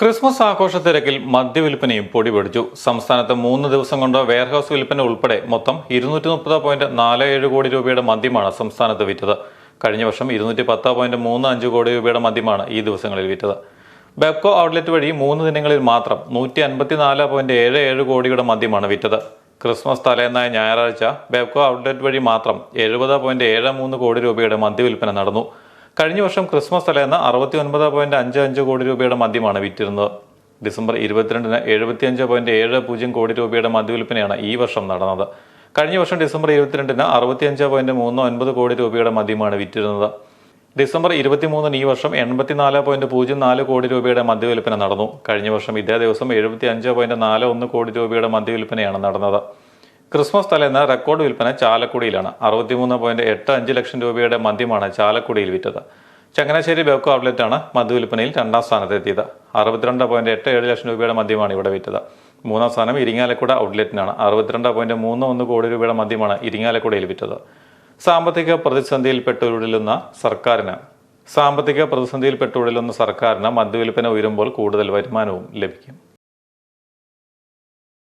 Christmas ആഘോഷ തിരക്കിൽ മദ്യവിൽപ്പനയും പൊടിപൊടിച്ചു. സംസ്ഥാനത്ത് മൂന്ന് ദിവസം കൊണ്ട് വെയർഹൌസ് വിൽപ്പന ഉൾപ്പെടെ മൊത്തം ഇരുന്നൂറ്റി മുപ്പത് പോയിന്റ് നാല് ഏഴ് കോടി രൂപയുടെ മദ്യമാണ് സംസ്ഥാനത്ത് വിറ്റത്. കഴിഞ്ഞ വർഷം ഇരുന്നൂറ്റി പത്ത് പോയിന്റ് മൂന്ന് അഞ്ച് കോടി രൂപയുടെ മദ്യമാണ് ഈ ദിവസങ്ങളിൽ വിറ്റത്. ബെബ്കോ ഔട്ട്ലെറ്റ് വഴി മൂന്ന് ദിനങ്ങളിൽ മാത്രം നൂറ്റി അൻപത്തിനാല് പോയിന്റ് ഏഴ് ഏഴ് കോടിയുടെ മദ്യമാണ് വിറ്റത്. ക്രിസ്മസ് തലേന്നായ ഞായറാഴ്ച ബെബ്കോ ഔട്ട്ലെറ്റ് വഴി മാത്രം എഴുപത് പോയിന്റ് ഏഴ് മൂന്ന് കോടി രൂപയുടെ മദ്യവിൽപ്പന നടന്നു. കഴിഞ്ഞ വർഷം ക്രിസ്മസ് തലേന്ന് അറുപത്തി ഒൻപത് പോയിന്റ് അഞ്ച് അഞ്ച് കോടി രൂപയുടെ മദ്യമാണ് വിറ്റിരുന്നത്. ഡിസംബർ ഇരുപത്തിരണ്ടിന് എഴുപത്തിയഞ്ച് പോയിന്റ് ഏഴ് പൂജ്യം കോടി രൂപയുടെ മദ്യവിൽപ്പനയാണ് ഈ വർഷം നടന്നത്. കഴിഞ്ഞ വർഷം ഡിസംബർ ഇരുപത്തിരണ്ടിന് അറുപത്തിയഞ്ച് പോയിന്റ് മൂന്ന് ഒൻപത് കോടി രൂപയുടെ മദ്യമാണ് വിറ്റിരുന്നത്. ഡിസംബർ ഇരുപത്തിമൂന്നിന് ഈ വർഷം എൺപത്തിനാല് പോയിന്റ് പൂജ്യം നാല് കോടി രൂപയുടെ മദ്യവിൽപ്പന നടന്നു. കഴിഞ്ഞ വർഷം ഇതേ ദിവസം എഴുപത്തി അഞ്ച് പോയിന്റ് നാല് ഒന്ന് കോടി രൂപയുടെ മദ്യവിൽപ്പനയാണ് നടന്നത്. ക്രിസ്മസ് തലേന്ന് റെക്കോർഡ് വിൽപ്പന ചാലക്കുടിയിലാണ്. അറുപത്തിമൂന്ന് പോയിന്റ് എട്ട് അഞ്ച് ലക്ഷം രൂപയുടെ മദ്യമാണ് ചാലക്കുടിയിൽ വിറ്റത്. ചങ്ങനാശ്ശേരി ബെവ്കോ ഔട്ട്ലെറ്റാണ് മദ്യവിൽപ്പനയിൽ രണ്ടാം സ്ഥാനത്തെത്തിയത്. അറുപത്തിരണ്ട് പോയിന്റ് എട്ട് ഏഴ് ലക്ഷം രൂപയുടെ മദ്യമാണ് ഇവിടെ വിറ്റത്. മൂന്നാം സ്ഥാനം ഇരിങ്ങാലക്കുട ഔട്ട്ലെറ്റിനാണ്. അറുപത്തിരണ്ട് പോയിന്റ് മൂന്ന് ഒന്ന് കോടി രൂപയുടെ മദ്യമാണ് ഇരിങ്ങാലക്കുടയിൽ വിറ്റത്. സാമ്പത്തിക പ്രതിസന്ധിയിൽ പെട്ടുവിടലുന്ന സർക്കാരിന് സാമ്പത്തിക പ്രതിസന്ധിയിൽ പെട്ടുവിടലുന്ന സർക്കാരിന് മദ്യവിൽപ്പന ഉയരുമ്പോൾ കൂടുതൽ വരുമാനവും ലഭിക്കും.